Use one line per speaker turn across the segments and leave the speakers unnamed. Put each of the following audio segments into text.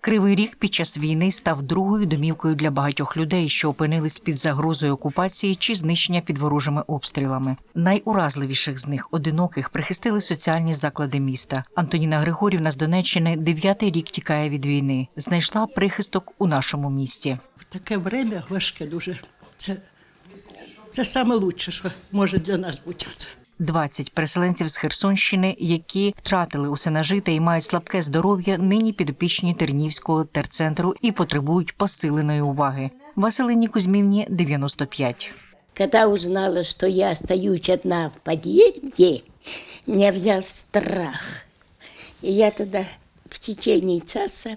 Кривий ріг під час війни став другою домівкою для багатьох людей, що опинились під загрозою окупації чи знищення під ворожими обстрілами. Найуразливіших з них одиноких прихистили соціальні заклади міста. Антоніна Григорівна з Донеччини дев'ятий рік тікає від війни. Знайшла прихисток у нашому місті.
Таке время важке дуже. Це, це саме лучше, що може для нас бути.
20 переселенців з Херсонщини, які втратили усе нажите і мають слабке здоров'я, нині підопічні Тернівського терцентру і потребують посиленої уваги. Василині Кузьмівні 95.
Когда узнала, что я остаюсь одна в подъезде, меня взял страх. И я тогда в течение часа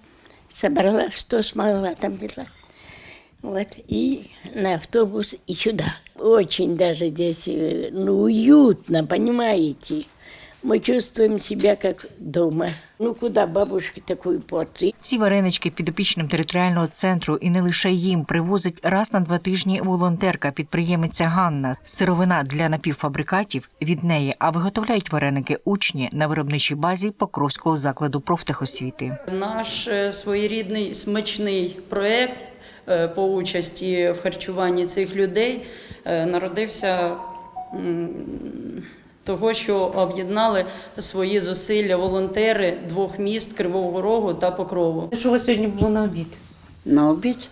собрала, что смогла там дела. Вот, и на автобус, и сюда. Очень даже здесь э, ну, уютно, понимаете. Мы чувствуем себя как дома. Ну, куда бабушке такую порцию?
Ці варенички підопічним територіального центру і не лише їм привозить раз на два тижні волонтерка, підприємиця Ганна. Сировина для напівфабрикатів від неї, а виготовляють вареники учні на виробничій базі Покровського закладу профтехосвіти.
Наш е, своєрідний смачний проєкт е, по участі в харчуванні цих людей е, народився того, що об'єднали свої зусилля волонтери двох міст Кривого Рогу та Покрову.
Що у вас сьогодні було на обід?
На обід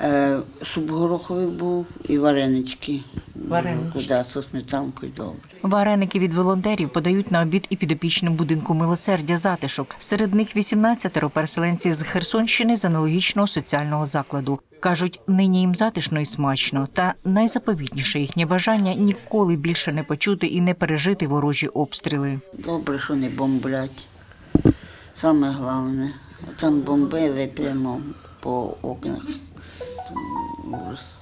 е, суп гороховий був і варенички.
Варенички.
Да, зі сметанкою добре.
Вареники від волонтерів подають на обід і підопічним будинку милосердя затишок. Серед них 18 переселенці з Херсонщини з аналогічного соціального закладу. Кажуть, нині їм затишно і смачно, та найзаповітніше їхнє бажання ніколи більше не почути і не пережити ворожі обстріли.
Добре, що не бомблять. Саме головне. Там бомбили прямо по окнах. Ужас.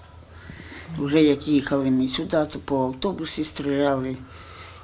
Вже як їхали ми сюди, то по автобусі стріляли,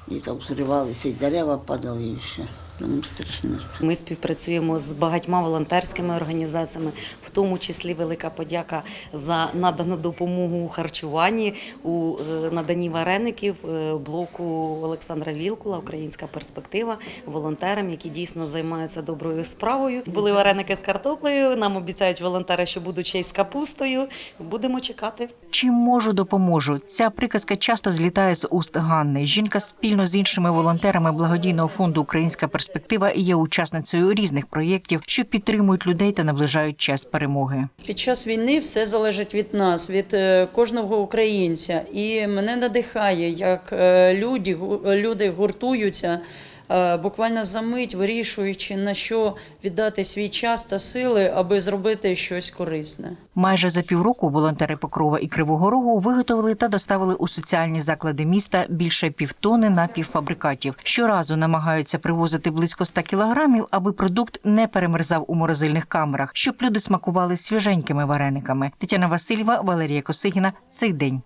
і там зривалися, і дерева падали, і все. Нам страшно.
Ми співпрацюємо з багатьма волонтерськими організаціями, в тому числі велика подяка за надану допомогу у харчуванні у е, наданні вареників е, блоку Олександра Вілкула, Українська перспектива, волонтерам, які дійсно займаються доброю справою. Були вареники з картоплею. Нам обіцяють волонтери, що будуть ще й з капустою. Будемо чекати.
Чим можу, допоможу. Ця приказка часто злітає з уст Ганни. Жінка спільно з іншими волонтерами благодійного фонду Українська перспектива є учасницею різних проєктів, що підтримують людей та наближають час перемоги.
Під час війни все залежить від нас, від е, кожного українця. І мене надихає, як е, люди, люди гуртуються. Е, Буквально за мить вирішуючи на що віддати свій час та сили, аби зробити щось корисне.
Майже за півроку волонтери Покрова і Кривого Рогу виготовили та доставили у соціальні заклади міста більше півтони напівфабрикатів. Щоразу намагаються привозити близько 100 кілограмів, аби продукт не перемерзав у морозильних камерах, щоб люди смакували свіженькими варениками. Тетяна Васильєва, Валерія Косигіна. Цей день.